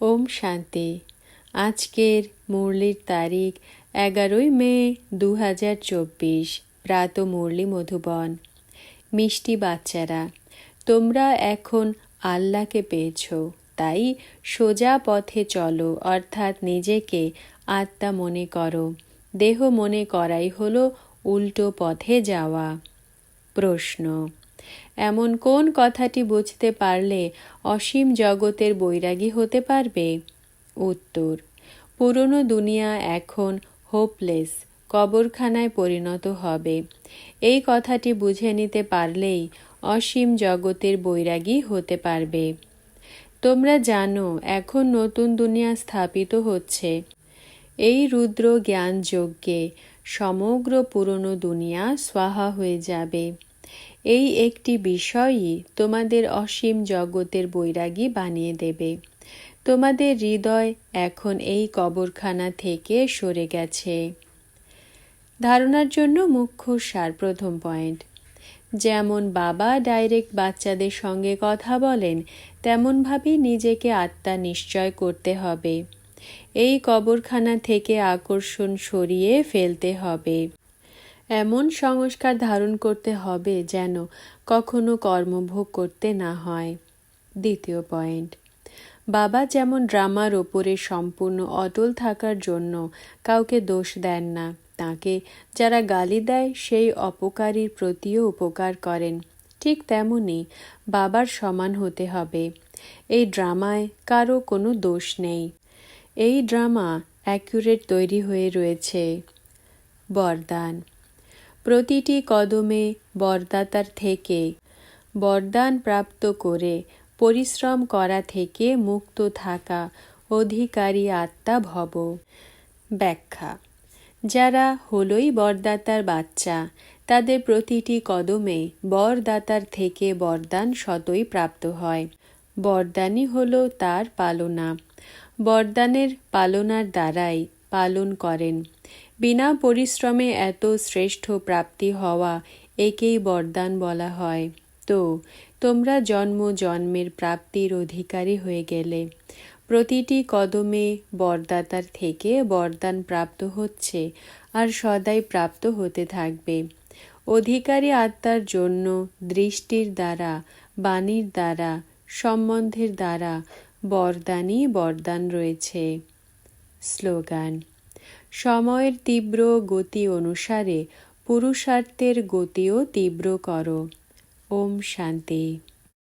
ওম শান্তি। আজকের মুরলির তারিখ এগারোই মে দু হাজার চব্বিশ। প্রাত মুরলি মধুবন। মিষ্টি বাচ্চারা, তোমরা এখন আল্লাহকে পেয়েছ। তাই সোজা পথে চলো, অর্থাৎ নিজেকে আত্মা মনে করো। দেহ মনে করাই হলো উল্টো পথে যাওয়া। প্রশ্ন এমন কোন কথাটি বুঝতে পারলে অসীম জগতের বৈরাগী হতে পারবে? উত্তর, পুরনো দুনিয়া এখন হোপলেস কবরখানায় পরিণত হবে। এই কথাটি বুঝে নিতে পারলেই অসীম জগতের বৈরাগী হতে পারবে। তোমরা জানো, এখন নতুন দুনিয়া স্থাপিত হচ্ছে। এই রুদ্র জ্ঞান যজ্ঞে সমগ্র পুরনো দুনিয়া স্বাহা হয়ে যাবে। এই একটি বিষয়ই তোমাদের অসীম জগতের বৈরাগী বানিয়ে দেবে। তোমাদের হৃদয় এখন এই কবরখানা থেকে সরে গেছে। ধারণার জন্য মুখ্য সার প্রথম পয়েন্ট। যেমন বাবা ডাইরেক্ট বাচ্চাদের সঙ্গে কথা বলেন তেমনভাবেই নিজেকে আত্মা নিশ্চয় করতে হবে। এই কবরখানা থেকে আকর্ষণ সরিয়ে ফেলতে হবে। এমন সংস্কার ধারণ করতে হবে যেন কখনো কর্মভোগ করতে না হয়। দ্বিতীয় পয়েন্ট। বাবা যেমন ড্রামার ওপরে সম্পূর্ণ অটল থাকার জন্য কাউকে দোষ দেন না, তাকে যারা গালি দেয় সেই অপকারীর প্রতিও উপকার করেন। ঠিক তেমনি বাবার সমান হতে হবে। এই ড্রামায় কারও কোনো দোষ নেই। এই ড্রামা অ্যাকুরেট তৈরি হয়ে রয়েছে। বরদান। প্রতিটি কদমে বরদাতার থেকে বরদান প্রাপ্ত করে পরিশ্রম করা থেকে মুক্ত থাকা অধিকারী আত্মা ভব। ব্যাখ্যা, যারা হলই বরদাতার বাচ্চা, তাদের প্রতিটি কদমে বরদাতার থেকে বরদান শতই প্রাপ্ত হয়। বরদানই হল তার পালনা। বরদানের পালনার দ্বারাই পালন করেন। বিনা পরিশ্রমে এত শ্রেষ্ঠ প্রাপ্তি হওয়া একেই বরদান বলা হয়। তো, তোমরা জন্ম জন্মের প্রাপ্তির অধিকারী হয়ে গেলে, প্রতিটি কদমে বরদাতার থেকে বরদান প্রাপ্ত হচ্ছে আর সদাই প্রাপ্ত হতে থাকবে। অধিকারী আত্মার জন্য দৃষ্টির দ্বারা, বাণীর দ্বারা, সম্বন্ধের দ্বারা বরদানই বরদান রয়েছে। স্লোগান সময়ের তীব্র গতি অনুসারে পুরুষার্থের গতিও তীব্র কর। ওম শান্তি।